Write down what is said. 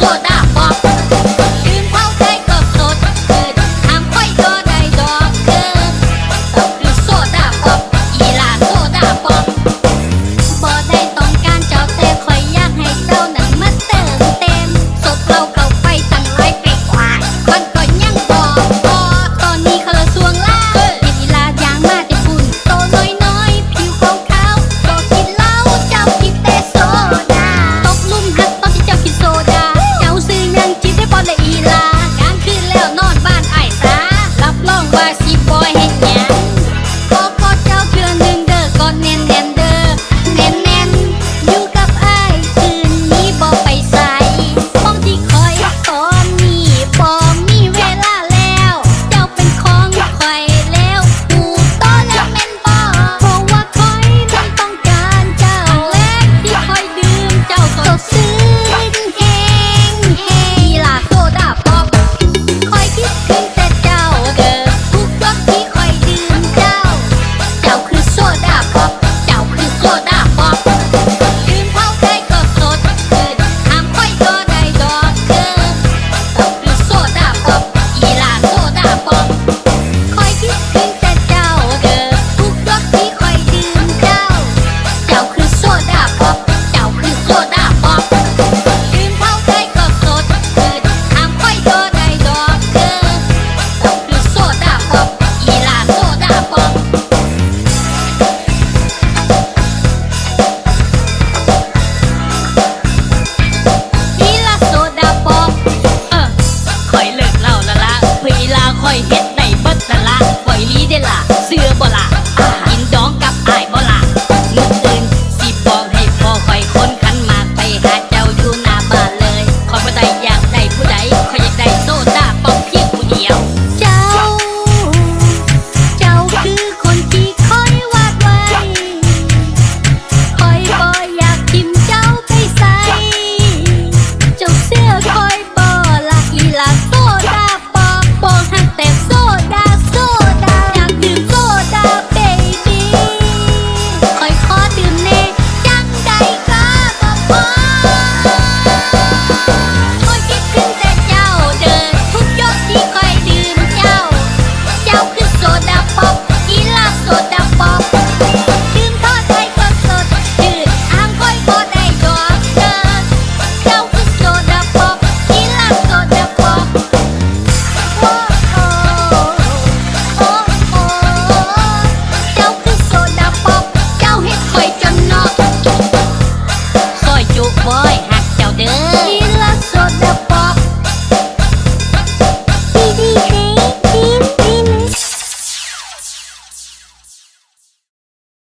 mascota. เวลาคอยเห็ดในบัตรละคอยลีเดล่ะเสื้อบ่ล่ะกิน pop.